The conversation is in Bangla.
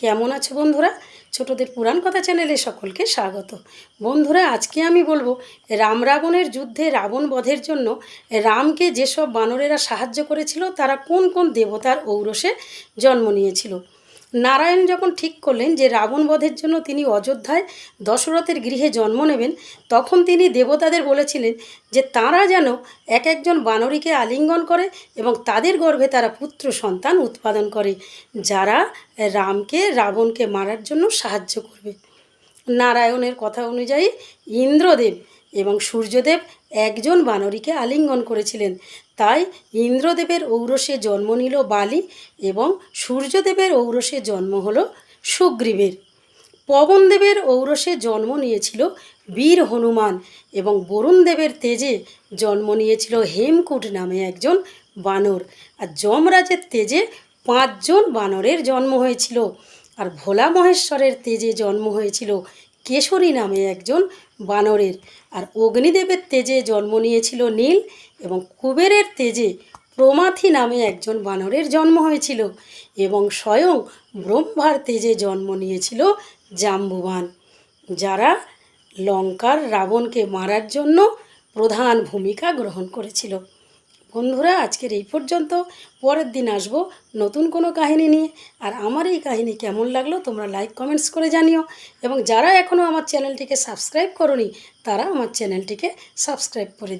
কেমন আছো বন্ধুরা? ছোটদের পুরাণ কথা চ্যানেলে সকলকে স্বাগত। বন্ধুরা, আজকে আমি বলব, রাম রাবণের যুদ্ধে রাবণ বধের জন্য রামকে যেসব বানরেরা সাহায্য করেছিল, তারা কোন কোন দেবতার ঔরসে জন্ম নিয়েছিল? নারায়ণ যখন ঠিক করলেন যে রাবণ বধের জন্য তিনি অযোধ্যায় দশরথের গৃহে জন্ম নেবেন, তখন তিনি দেবতাদের বলেছিলেন যে তারা যেন এক একজন বানরীকে আলিঙ্গন করে এবং তাদের গর্ভে তারা পুত্র, সন্তান উৎপাদন করে, যারা রামকে, রাবণকে মারার জন্য সাহায্য করবে। নারায়ণের কথা অনুযায়ী ইন্দ্রদেব এবং সূর্যদেব একজন বানরীকে আলিঙ্গন করেছিলেন। তাই ইন্দ্রদেবের ঔরসে জন্ম নিল বালি এবং সূর্যদেবের ঔরসে জন্ম হল সুগ্রীবের। পবনদেবের ঔরসে জন্ম নিয়েছিল বীর হনুমান এবং বরুণদেবের তেজে জন্ম নিয়েছিল হেমকূট নামে একজন বানর। আর যমরাজের তেজে পাঁচজন বানরের জন্ম হয়েছিল। আর ভোলা মহেশ্বরের তেজে জন্ম হয়েছিল কেশরী নামে একজন বানরের। আর অগ্নিদেবের তেজে জন্ম নিয়েছিল নীল এবং কুবেরের তেজে প্রমাথি নামে একজন বানরের জন্ম হয়েছিল এবং স্বয়ং ব্রহ্মার তেজে জন্ম নিয়েছিল জাম্বুবান, যারা লঙ্কার রাবণকে মারার জন্য প্রধান ভূমিকা গ্রহণ করেছিল। বন্ধুরা, আজকের এই পর্যন্ত পরের দিন আসব নতুন কোনো কাহিনী নিয়ে আর আমার এই কাহিনী কেমন লাগল তোমরা লাইক, কমেন্টস করে জানিও এবং যারা এখনও আমার চ্যানেলটিকে সাবস্ক্রাইব করনি, তারা আমার চ্যানেলটিকে সাবস্ক্রাইব করে।